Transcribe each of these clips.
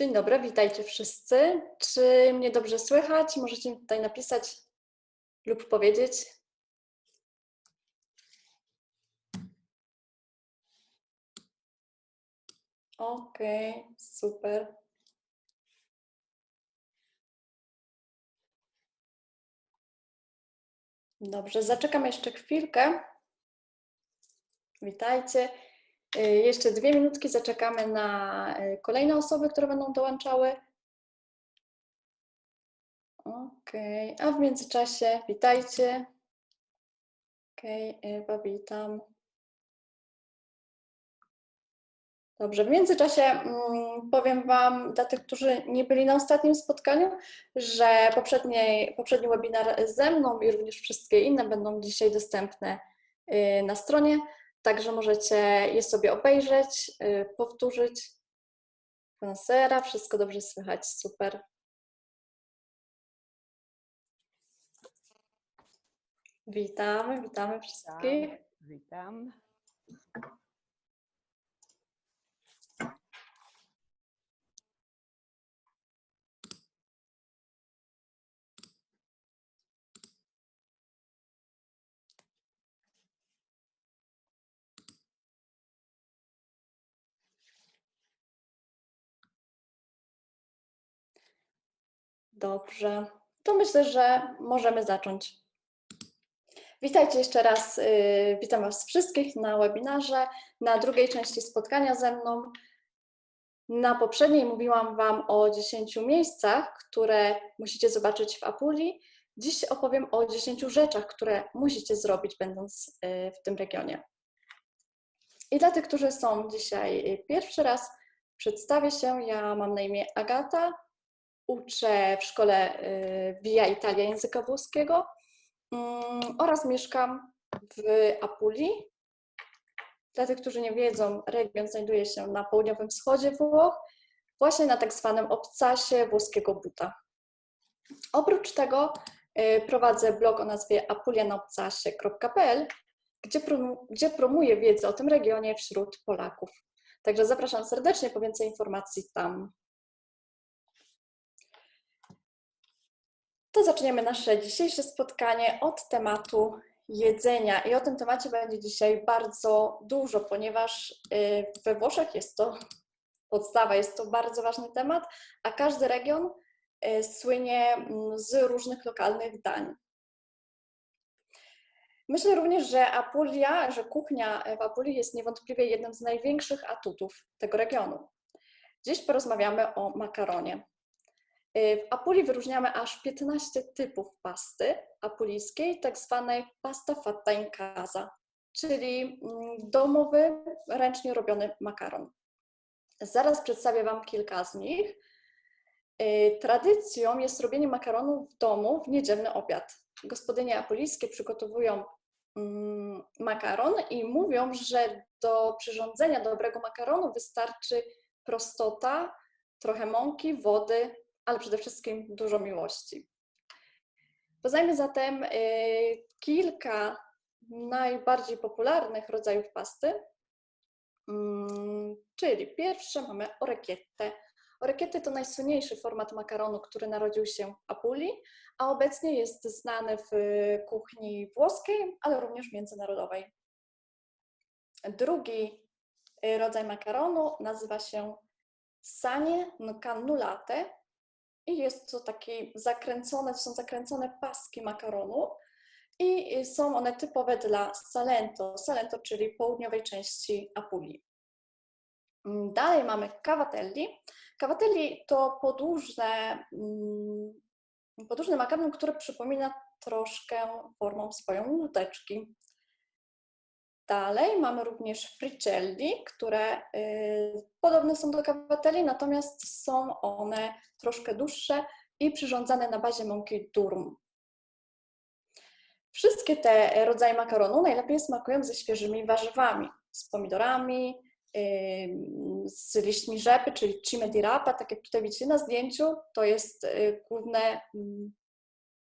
Dzień dobry, witajcie wszyscy. Czy mnie dobrze słychać? Możecie mi tutaj napisać lub powiedzieć. Okej, okay, super. Dobrze, zaczekam jeszcze chwilkę. Witajcie. Y, jeszcze dwie minutki zaczekamy na y, kolejne osoby, które będą dołączały. Okay. a w międzyczasie witajcie. Okay, Ewa, witam. Dobrze, w międzyczasie mm, powiem Wam, dla tych, którzy nie byli na ostatnim spotkaniu, że poprzedni, poprzedni webinar ze mną i również wszystkie inne będą dzisiaj dostępne y, na stronie. Także możecie je sobie obejrzeć, y, powtórzyć. Konsera, wszystko dobrze słychać, super. Witamy, witamy wszystkich. Witam. Dobrze, to myślę, że możemy zacząć. Witajcie jeszcze raz. y, Witam Was wszystkich na webinarze, na drugiej części spotkania ze mną. Na poprzedniej mówiłam Wam o 10 miejscach, które musicie zobaczyć w Apuli. Dziś opowiem o 10 rzeczach, które musicie zrobić, będąc y, w tym regionie. I dla tych, którzy są dzisiaj pierwszy raz, przedstawię się. Ja mam na imię Agata, uczę w szkole y, Via Italia języka włoskiego mm, oraz mieszkam w Apulii. Dla tych, którzy nie wiedzą, region znajduje się na południowym wschodzie Włoch, właśnie na tak zwanym obcasie włoskiego buta. Oprócz tego y, prowadzę blog o nazwie apulianaobcasie.pl, gdzie, gdzie promuję wiedzę o tym regionie wśród Polaków. Także zapraszam serdecznie po więcej informacji tam. To zaczniemy nasze dzisiejsze spotkanie od tematu jedzenia. I o tym temacie będzie dzisiaj bardzo dużo, ponieważ y, we Włoszech jest to podstawa, jest to bardzo ważny temat, a każdy region y, słynie mm, z różnych lokalnych dań. Myślę również, że Apulia, że kuchnia w Apulii jest niewątpliwie jednym z największych atutów tego regionu. Dziś porozmawiamy o makaronie. Y, w Apulii wyróżniamy aż 15 typów pasty apulijskiej, tak zwanej pasta fatta in casa, czyli mm, domowy, ręcznie robiony makaron. Zaraz przedstawię Wam kilka z nich. Y, tradycją jest robienie makaronu w domu w niedzielny obiad. Gospodynie apulijskie przygotowują mm, makaron i mówią, że do przyrządzenia dobrego makaronu wystarczy prostota, trochę mąki, wody, ale przede wszystkim dużo miłości. Poznajmy zatem y, kilka najbardziej popularnych rodzajów pasty, mm, czyli pierwsze mamy orecchiette. Orecchiette to najsłynniejszy format makaronu, który narodził się w Apulii, a obecnie jest znany w kuchni włoskiej, ale również międzynarodowej. Drugi y, rodzaj makaronu nazywa się sanie cannulate i jest to takie zakręcone, to są zakręcone paski makaronu i są one typowe dla Salento, Salento, czyli południowej części Apulii. Mm, dalej mamy cavatelli. Cavatelli to podłużne, mm, podłużny makaron, który przypomina troszkę formą swoją łódeczki. Dalej mamy również fricelli, które y, podobne są do cavatelli, natomiast są one troszkę dłuższe i przyrządzane na bazie mąki durum. Wszystkie te rodzaje makaronu najlepiej smakują ze świeżymi warzywami, z pomidorami, z liśćmi rzepy, czyli cime di rapa, tak jak tutaj widzicie na zdjęciu, to jest y, główne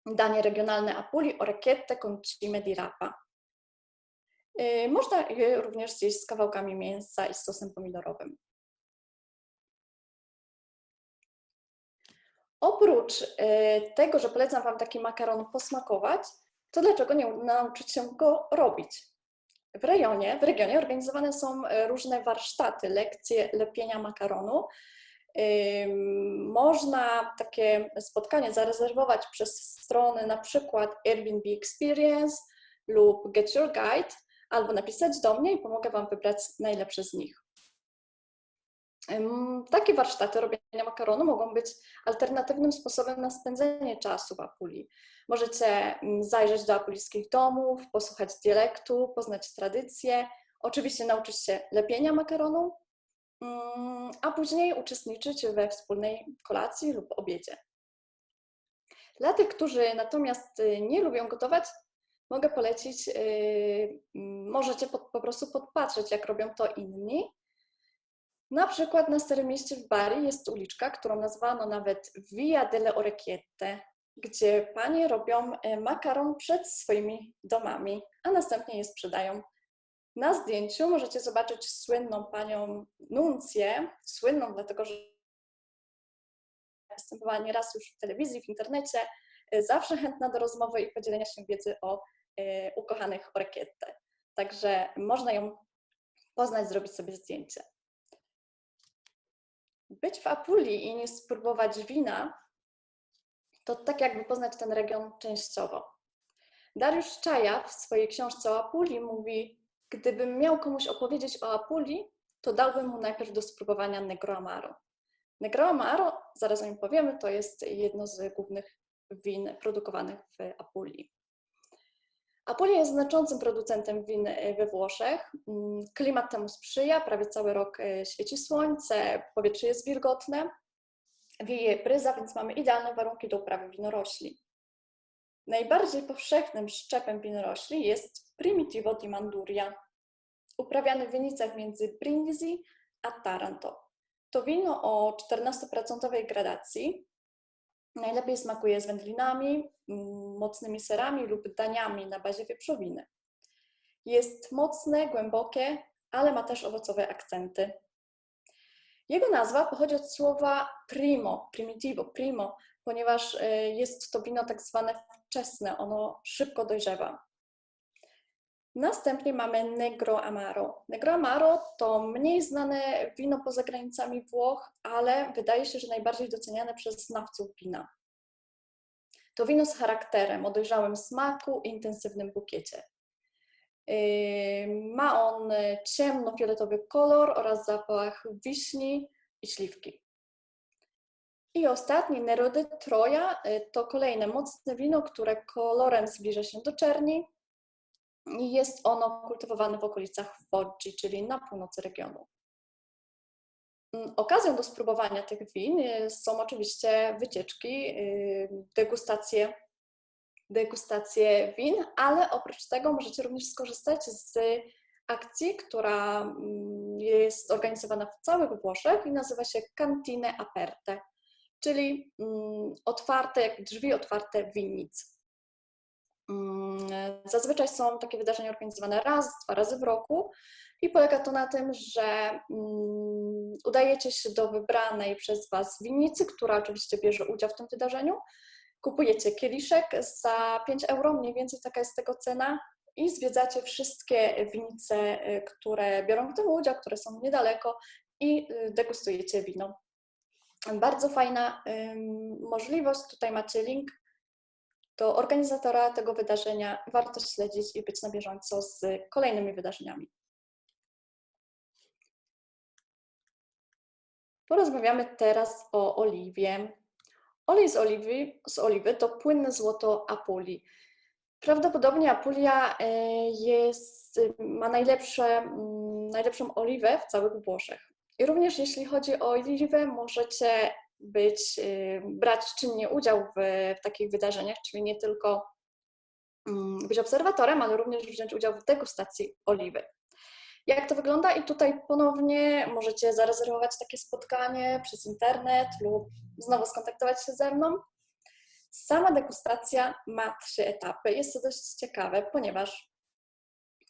danie regionalne Apuli, orecchiette con cime di rapa. Y, można je również zjeść z kawałkami mięsa i z sosem pomidorowym. Oprócz y, tego, że polecam Wam taki makaron posmakować, to dlaczego nie nauczyć się go robić? W rejonie, w regionie organizowane są y, różne warsztaty, lekcje lepienia makaronu. Można takie spotkanie zarezerwować przez strony na przykład Airbnb Experience lub Get Your Guide, albo napisać do mnie i pomogę Wam wybrać najlepsze z nich. Takie warsztaty robienia makaronu mogą być alternatywnym sposobem na spędzenie czasu w Apulii. Możecie mm, zajrzeć do apulijskich domów, posłuchać dialektu, poznać tradycje, oczywiście nauczyć się lepienia makaronu, mm, a później uczestniczyć we wspólnej kolacji lub obiedzie. Dla tych, którzy natomiast y, nie lubią gotować, mogę polecić, y, możecie po, prostu podpatrzeć, jak robią to inni na przykład na Starym Mieście w Bari jest uliczka, którą nazwano nawet Via delle Orecchiette, gdzie panie robią e, makaron przed swoimi domami, a następnie je sprzedają. Na zdjęciu możecie zobaczyć słynną panią Nuncję, słynną dlatego, że występowała nieraz już w telewizji, w internecie, e, zawsze chętna do rozmowy i podzielenia się wiedzy o ukochanych Orecchiette. Także można ją poznać, zrobić sobie zdjęcie być w Apulii i nie spróbować wina, to tak jakby poznać ten region częściowo. Dariusz Czaja w swojej książce o Apulii mówi, gdybym miał komuś opowiedzieć o Apulii, to dałbym mu najpierw do spróbowania Negro Amaro. Negro Amaro, zaraz o nim powiemy, to jest jedno z głównych win produkowanych w Apulii. Apulia jest znaczącym producentem win e, we Włoszech. Mm, klimat temu sprzyja, prawie cały rok e, świeci słońce, powietrze jest wilgotne, wieje bryza, więc mamy idealne warunki do uprawy winorośli. Najbardziej powszechnym szczepem winorośli jest Primitivo di Manduria, uprawiany w winicach między Brindisi a Taranto. To wino o 14% gradacji, Najlepiej smakuje z wędlinami, mm, mocnymi serami lub daniami na bazie wieprzowiny. Jest mocne, głębokie, ale ma też owocowe akcenty. Jego nazwa pochodzi od słowa primo, primitivo, primo, ponieważ y, jest to wino tak zwane wczesne, ono szybko dojrzewa. Następnie mamy Negro Amaro. Negro Amaro to mniej znane wino poza granicami Włoch, ale wydaje się, że najbardziej doceniane przez znawców wina. To wino z charakterem, o dojrzałym smaku i intensywnym bukiecie. Yy, ma on ciemnofioletowy kolor oraz zapach wiśni i śliwki. I ostatni, Nerody Troja, yy, to kolejne mocne wino, które kolorem zbliża się do czerni, jest ono kultywowane w okolicach Foggi, czyli na północy regionu. Mm, okazją do spróbowania tych win y, są oczywiście wycieczki, y, degustacje, degustacje win, ale oprócz tego możecie również skorzystać z akcji, która mm, jest organizowana w całych Włoszech i nazywa się Cantine Aperte, czyli mm, otwarte, drzwi otwarte winnic. Mm, zazwyczaj są takie wydarzenia organizowane raz, dwa razy w roku i polega to na tym, że mm, udajecie się do wybranej przez Was winnicy, która oczywiście bierze udział w tym wydarzeniu. Kupujecie kieliszek za 5 euro, mniej więcej taka jest tego cena, i zwiedzacie wszystkie winnice, y, które biorą w tym udział, które są niedaleko i y, degustujecie wino. Bardzo fajna możliwość. Tutaj macie link to organizatora tego wydarzenia warto śledzić i być na bieżąco z kolejnymi wydarzeniami. Porozmawiamy teraz o oliwie. Olej z oliwy, z oliwy to płynne złoto Apuli. Prawdopodobnie Apulia e, jest, ma najlepsze, mm, najlepszą oliwę w całych Włoszech. I również jeśli chodzi o oliwę, możecie być, y, brać czynnie udział w, w takich wydarzeniach, czyli nie tylko mm, być obserwatorem, ale również wziąć udział w degustacji oliwy. Jak to wygląda? I tutaj ponownie możecie zarezerwować takie spotkanie przez internet lub znowu skontaktować się ze mną. Sama degustacja ma trzy etapy. Jest to dość ciekawe, ponieważ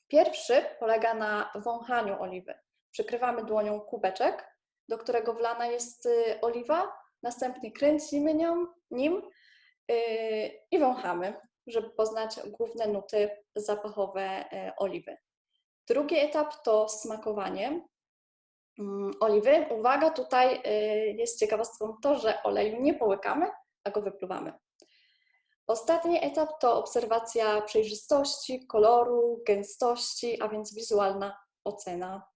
pierwszy polega na wąchaniu oliwy. Przykrywamy dłonią kubeczek, do którego wlana jest y, oliwa następnie kręcimy nią, nim yy, i wąchamy, żeby poznać główne nuty zapachowe yy, oliwy. Drugi etap to smakowanie yy, oliwy. Uwaga, tutaj jest ciekawostką to, że oleju nie połykamy, a go wypluwamy. Ostatni etap to obserwacja przejrzystości, koloru, gęstości, a więc wizualna ocena.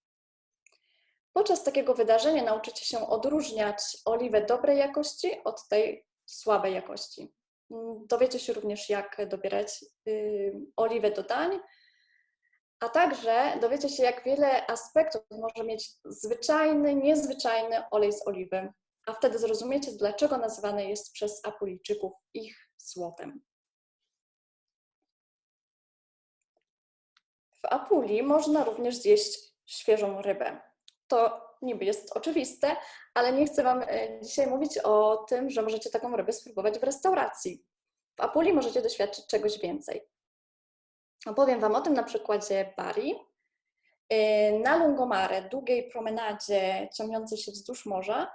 Podczas takiego wydarzenia nauczycie się odróżniać oliwę dobrej jakości od tej słabej jakości. Dowiecie się również, jak dobierać y, oliwę do dań, a także dowiecie się, jak wiele aspektów może mieć zwyczajny, niezwyczajny olej z oliwy. A wtedy zrozumiecie, dlaczego nazywany jest przez Apulijczyków ich złotem. W Apulii można również zjeść świeżą rybę. To niby jest oczywiste, ale nie chcę Wam e, dzisiaj mówić o tym, że możecie taką rybę spróbować w restauracji. W Apulii możecie doświadczyć czegoś więcej. Opowiem Wam o tym na przykładzie Bari. E, na Lungomare, długiej promenadzie ciągnącej się wzdłuż morza,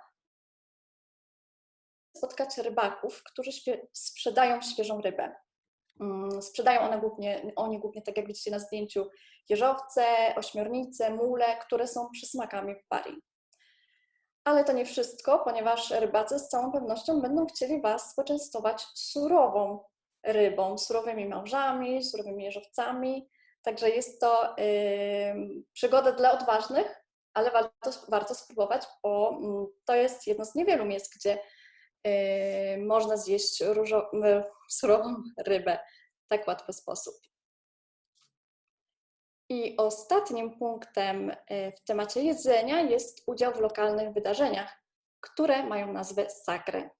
spotkać rybaków, którzy sprzedają świeżą rybę. Mm, sprzedają one głównie, oni głównie, tak jak widzicie na zdjęciu, jeżowce, ośmiornice, mule, które są przysmakami w Bari. Ale to nie wszystko, ponieważ rybacy z całą pewnością będą chcieli Was poczęstować surową rybą, surowymi małżami, surowymi jeżowcami. Także jest to yy, przygoda dla odważnych, ale warto, warto spróbować, bo yy, to jest jedno z niewielu miejsc, gdzie można zjeść różo, surową rybę w tak łatwy sposób. I ostatnim punktem e, w temacie jedzenia jest udział w lokalnych wydarzeniach, które mają nazwę sakry.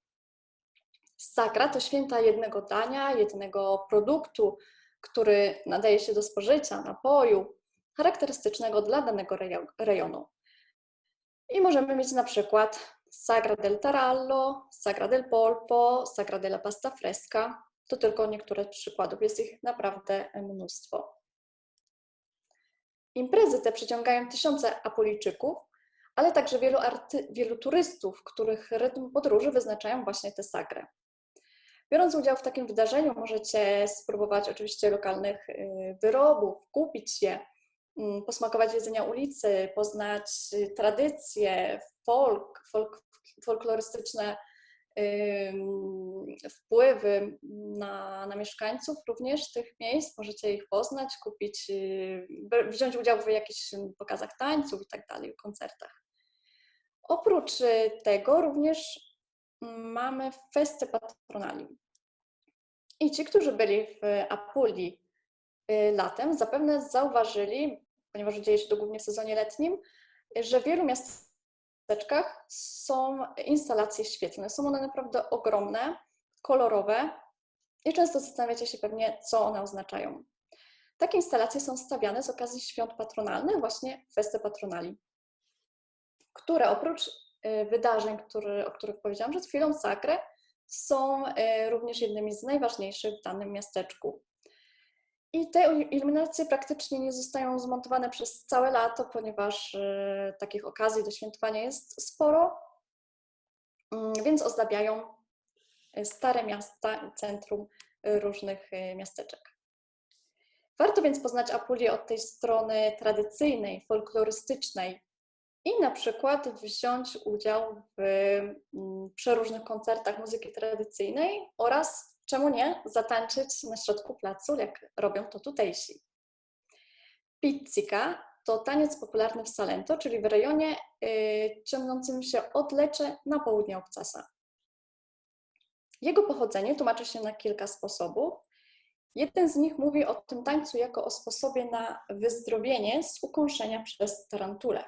Sakra to święta jednego dania, jednego produktu, który nadaje się do spożycia, napoju, charakterystycznego dla danego rejonu. I możemy mieć na przykład Sagra del Tarallo, Sagra del Polpo, Sagra della Pasta Fresca. To tylko niektóre przykładów, jest ich naprawdę mnóstwo. Imprezy te przyciągają tysiące Apulijczyków, ale także wielu, arty, wielu turystów, których rytm podróży wyznaczają właśnie te sagry. Biorąc udział w takim wydarzeniu, możecie spróbować oczywiście lokalnych y, wyrobów, kupić je, posmakować jedzenia ulicy, poznać y, tradycje, folk, folk folklorystyczne wpływy na, na mieszkańców również tych miejsc. Możecie ich poznać, kupić, y, wziąć udział w jakichś pokazach tańców i tak dalej, koncertach. Oprócz tego również mamy festę patronali. I ci, którzy byli w Apulii y, latem, zapewne zauważyli, ponieważ dzieje się to głównie w sezonie letnim, że w wielu miast miasteczkach są instalacje świetlne. Są one naprawdę ogromne, kolorowe i często zastanawiacie się pewnie, co one oznaczają. Takie instalacje są stawiane z okazji świąt patronalnych, właśnie Feste Patronali, które oprócz y, wydarzeń, który, o których powiedziałam przed chwilą, Sacre, są y, również jednymi z najważniejszych w danym miasteczku. I te iluminacje praktycznie nie zostają zmontowane przez całe lato, ponieważ y, takich okazji do świętowania jest sporo, y, więc ozdabiają y, stare miasta i centrum różnych miasteczek. Warto więc poznać Apulię od tej strony tradycyjnej, folklorystycznej i na przykład wziąć udział w przeróżnych koncertach muzyki tradycyjnej oraz czemu nie, zatańczyć na środku placu, jak robią to tutejsi. Pizzika to taniec popularny w Salento, czyli w rejonie yy, ciągnącym się od Lecze na południe Obcasa. Jego pochodzenie tłumaczy się na kilka sposobów. Jeden z nich mówi o tym tańcu jako o sposobie na wyzdrowienie z ukąszenia przez tarantulę.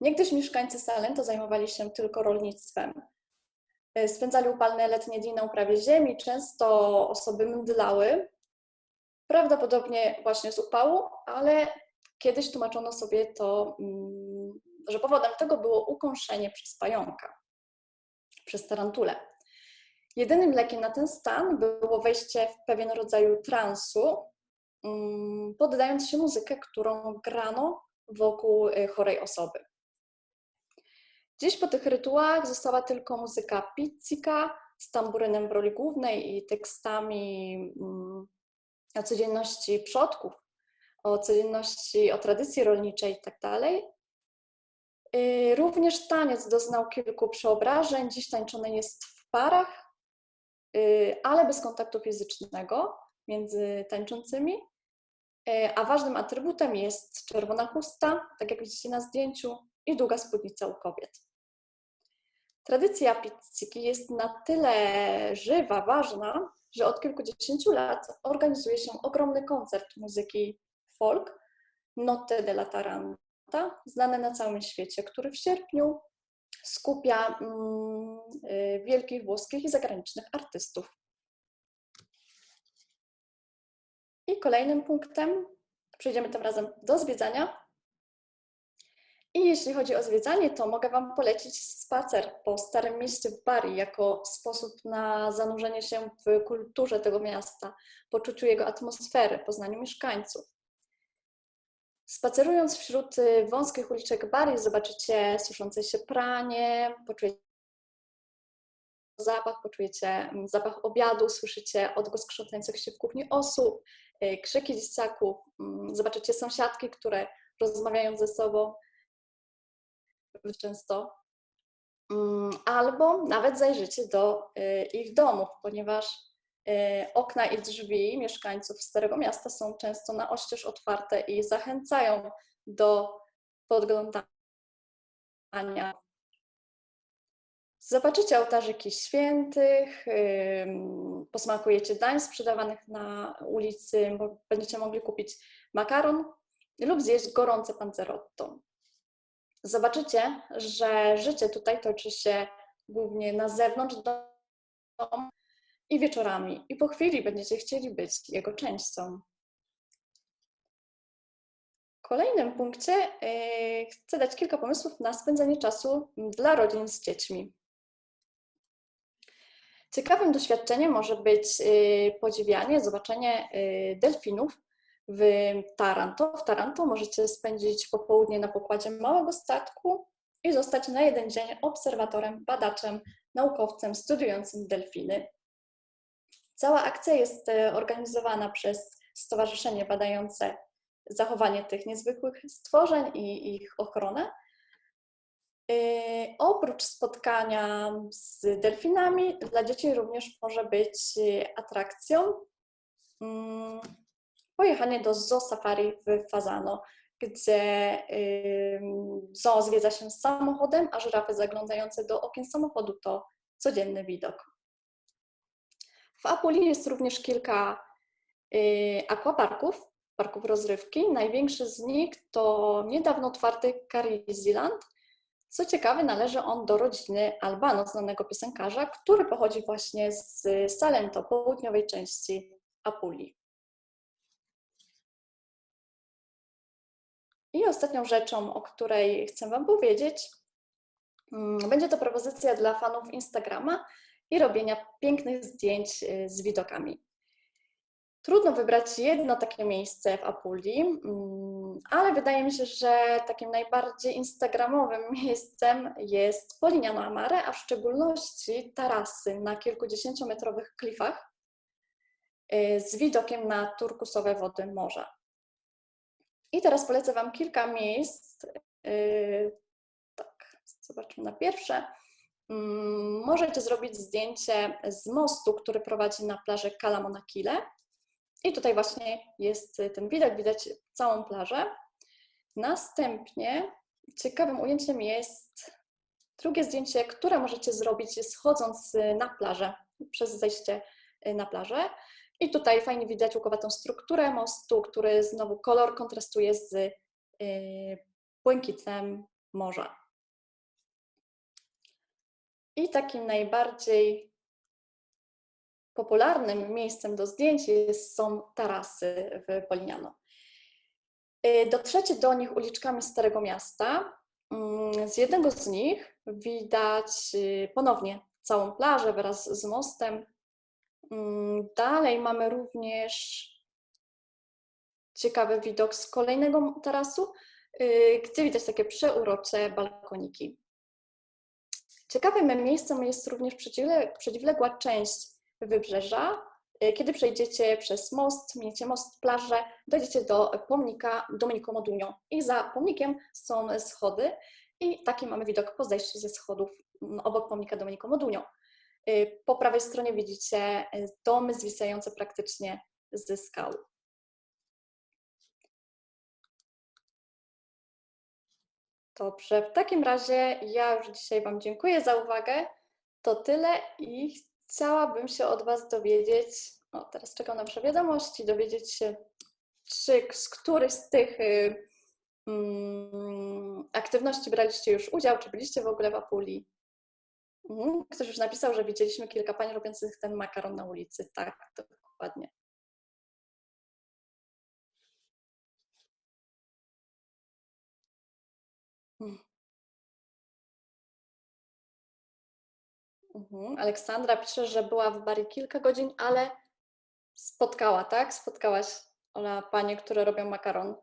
Niegdyś mieszkańcy Salento zajmowali się tylko rolnictwem. E, spędzali upalne letnie dni na uprawie ziemi, często osoby mdlały, prawdopodobnie właśnie z upału, ale kiedyś tłumaczono sobie to, mm, że powodem tego było ukąszenie przez pająka, przez tarantulę. Jedynym lekiem na ten stan było wejście w pewien rodzaj transu, mm, poddając się muzykę, którą grano wokół e, chorej osoby. Dziś po tych rytuałach została tylko muzyka pizzika z tamburynem w roli głównej i tekstami mm, o codzienności przodków, o codzienności, o tradycji rolniczej itd. Tak y, również taniec doznał kilku przeobrażeń. Dziś tańczony jest w parach, y, ale bez kontaktu fizycznego między tańczącymi. Y, a ważnym atrybutem jest czerwona chusta, tak jak widzicie na zdjęciu, i długa spódnica u kobiet. Tradycja pizziki jest na tyle żywa, ważna, że od kilkudziesięciu lat organizuje się ogromny koncert muzyki folk Notte della Taranta, znany na całym świecie, który w sierpniu skupia mm, y, wielkich włoskich i zagranicznych artystów. I kolejnym punktem, przejdziemy tym razem do zwiedzania, i jeśli chodzi o zwiedzanie, to mogę Wam polecić spacer po Starym Mieście w Bari jako sposób na zanurzenie się w kulturze tego miasta, poczuciu jego atmosfery, poznaniu mieszkańców. Spacerując wśród y, wąskich uliczek Bari, zobaczycie suszące się pranie, poczujecie zapach, poczujecie mm, zapach obiadu, słyszycie odgłos krzątających się w kuchni osób, y, krzyki dzieciaków, mm, zobaczycie sąsiadki, które rozmawiają ze sobą często. Mm, albo nawet zajrzycie do y, ich domów, ponieważ y, okna i drzwi mieszkańców Starego Miasta są często na oścież otwarte i zachęcają do podglądania. Zobaczycie ołtarzyki świętych, posmakujecie dań sprzedawanych na ulicy, będziecie mogli kupić makaron lub zjeść gorące panzerotto zobaczycie, że życie tutaj toczy się głównie na zewnątrz domu i wieczorami. I po chwili będziecie chcieli być jego częścią. W kolejnym punkcie yy, chcę dać kilka pomysłów na spędzanie czasu dla rodzin z dziećmi. Ciekawym doświadczeniem może być yy, podziwianie, zobaczenie yy, delfinów w Taranto. W Taranto możecie spędzić popołudnie na pokładzie małego statku i zostać na jeden dzień obserwatorem, badaczem, naukowcem studiującym delfiny. Cała akcja jest e, organizowana przez Stowarzyszenie Badające Zachowanie tych niezwykłych stworzeń i ich ochronę. E, oprócz spotkania z delfinami, dla dzieci również może być e, atrakcją mm, pojechanie do Zoo Safari w Fazano, gdzie zoo zwiedza się samochodem, a żyrafy zaglądające do okien samochodu to codzienny widok. W Apulii jest również kilka y, aquaparków, parków rozrywki. Największy z nich to niedawno otwarty Cariziland. Co ciekawe, należy on do rodziny Albano, znanego piosenkarza, który pochodzi właśnie z Salento, południowej części Apulii. I ostatnią rzeczą, o której chcę Wam powiedzieć, mm, będzie to propozycja dla fanów Instagrama i robienia pięknych zdjęć y, z widokami. Trudno wybrać jedno takie miejsce w Apulii, mm, ale wydaje mi się, że takim najbardziej instagramowym miejscem jest Polignano Amare, a w szczególności tarasy na kilkudziesięciometrowych klifach y, z widokiem na turkusowe wody morza. I teraz polecę Wam kilka miejsc. Yy, tak, zobaczmy na pierwsze. Mm, możecie zrobić zdjęcie z mostu, który prowadzi na plażę Kalamonakile. I tutaj właśnie jest ten widok, widać całą plażę. Następnie ciekawym ujęciem jest drugie zdjęcie, które możecie zrobić schodząc na plażę, przez zejście na plażę. I tutaj fajnie widać łukowatą strukturę mostu, który znowu kolor kontrastuje z y, błękitem morza. I takim najbardziej popularnym miejscem do zdjęć są tarasy w Polignano. Y, dotrzecie do nich uliczkami Starego Miasta. Mm, z jednego z nich widać y, ponownie całą plażę wraz z mostem dalej mamy również ciekawy widok z kolejnego tarasu, y, gdzie widać takie przeurocze balkoniki. Ciekawym miejscem jest również przeciwległa część wybrzeża. Kiedy przejdziecie przez most, miniecie most, plażę, dojdziecie do pomnika Domenico Modugno i za pomnikiem są schody i taki mamy widok po zejściu ze schodów mm, obok pomnika Domenico Modugno. Po prawej stronie widzicie domy zwisające praktycznie ze skał. Dobrze, w takim razie ja już dzisiaj Wam dziękuję za uwagę. To tyle i chciałabym się od Was dowiedzieć, o teraz czekam na wiadomości, dowiedzieć się, czy z których z tych y, mm, aktywności braliście już udział, czy byliście w ogóle w Apuli. Mhm. Ktoś już napisał, że widzieliśmy kilka pań robiących ten makaron na ulicy. Tak, dokładnie. Mhm. Aleksandra pisze, że była w Bari kilka godzin, ale spotkała, tak? Spotkałaś, Ola, panie, które robią makaron.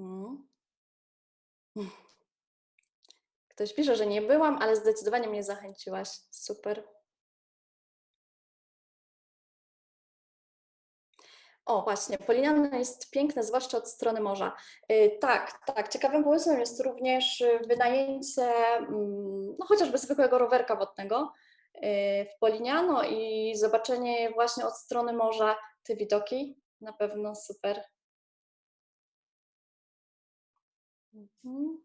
Mhm. Ktoś pisze, że nie byłam, ale zdecydowanie mnie zachęciłaś. Super. O, właśnie, Polignano jest piękne, zwłaszcza od strony morza. Y, tak, tak. Ciekawym pomysłem jest również y, wynajęcie mm, no, chociażby zwykłego rowerka wodnego y, w Polignano i zobaczenie właśnie od strony morza te widoki. Na pewno super. Mhm.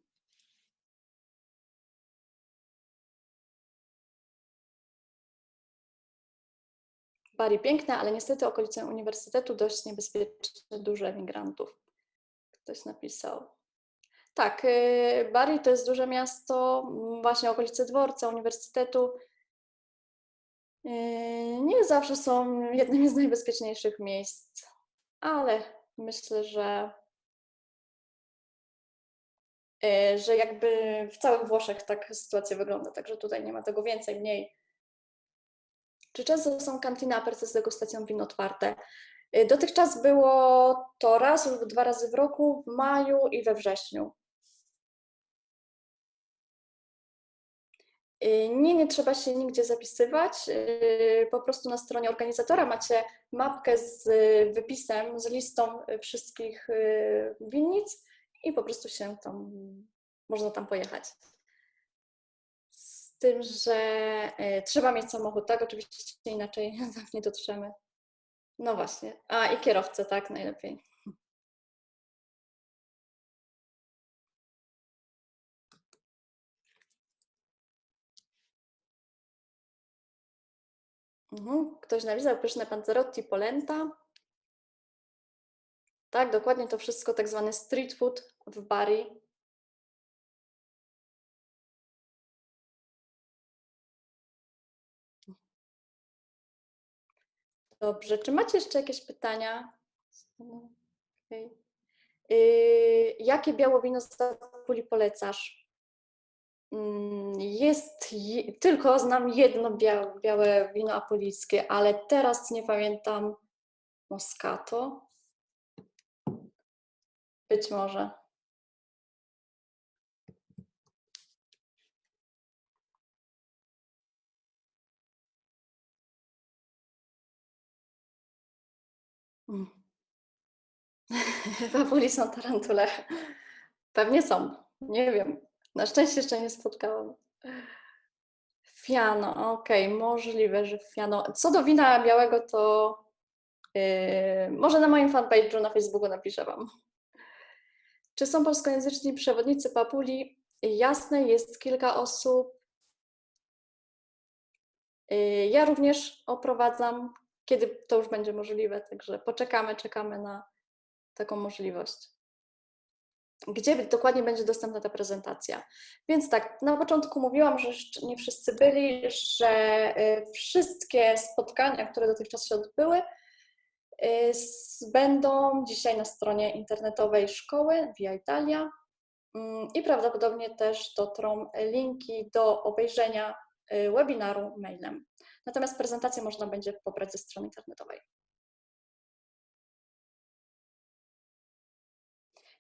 Bari piękne, ale niestety okolice uniwersytetu dość niebezpieczne, dużo emigrantów. Ktoś napisał. Tak, y, Bari to jest duże miasto, właśnie okolice dworca, uniwersytetu. Y, nie zawsze są jednymi z najbezpieczniejszych miejsc, ale myślę, że, że jakby w całych Włoszech tak sytuacja wygląda, także tutaj nie ma tego więcej, mniej. Czy często są kantyny aperty z degustacją win otwarte? Y, dotychczas było to raz lub dwa razy w roku, w maju i we wrześniu. Y, nie, nie trzeba się nigdzie zapisywać. Po prostu na stronie organizatora macie mapkę z wypisem, z listą wszystkich winnic i po prostu się tam, można tam pojechać tym, że e, trzeba mieć samochód, tak? Oczywiście inaczej nie dotrzemy. No właśnie. A i kierowcę, tak, najlepiej. Mhm. Ktoś napisał pyszne panzerotti polenta. Tak, dokładnie to wszystko tak zwany street food w Bari. Dobrze, czy macie jeszcze jakieś pytania? Okay. Yy, jakie biało wino z Apuli polecasz? Mm, jest, je, tylko znam jedno białe, białe wino apulickie, ale teraz nie pamiętam. Moscato? Być może. Mm. Są tarantule. Pewnie są. Nie wiem. Na szczęście jeszcze nie spotkałam. Fiano, okej, okay. możliwe, że fiano. Co do wina białego, to yy, może na moim fanpage'u na Facebooku napiszę Wam. Czy są polskojęzyczni przewodnicy Papuli? Jasne, jest kilka osób. Yy, ja również oprowadzam kiedy to już będzie możliwe. Także poczekamy, czekamy na taką możliwość. Gdzie dokładnie będzie dostępna ta prezentacja? Więc tak, na początku mówiłam, że nie wszyscy byli, że y, wszystkie spotkania, które dotychczas się odbyły, y, będą dzisiaj na stronie internetowej szkoły Via Italia mm, i prawdopodobnie też dotrą linki do obejrzenia y, webinaru mailem. Natomiast prezentację można będzie pobrać ze strony internetowej.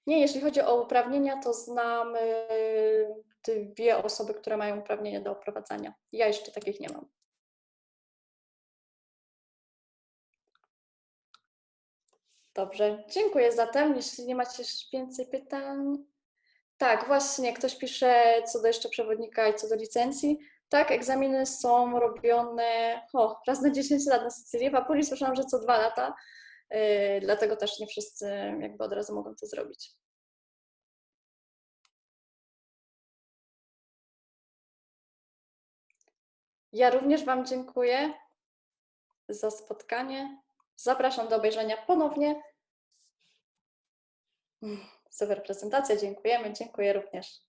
Nie, jeśli chodzi o uprawnienia, to znam y, dwie osoby, które mają uprawnienia do oprowadzania. Ja jeszcze takich nie mam. Dobrze, dziękuję zatem. Jeśli nie macie więcej pytań. Tak, właśnie, ktoś pisze co do jeszcze przewodnika i co do licencji. Tak, egzaminy są robione o, raz na 10 lat na Sycylii. W Apulii słyszałam, że co dwa lata, yy, dlatego też nie wszyscy jakby od razu mogą to zrobić. Ja również Wam dziękuję za spotkanie. Zapraszam do obejrzenia ponownie. Super prezentacja, dziękujemy. Dziękuję również.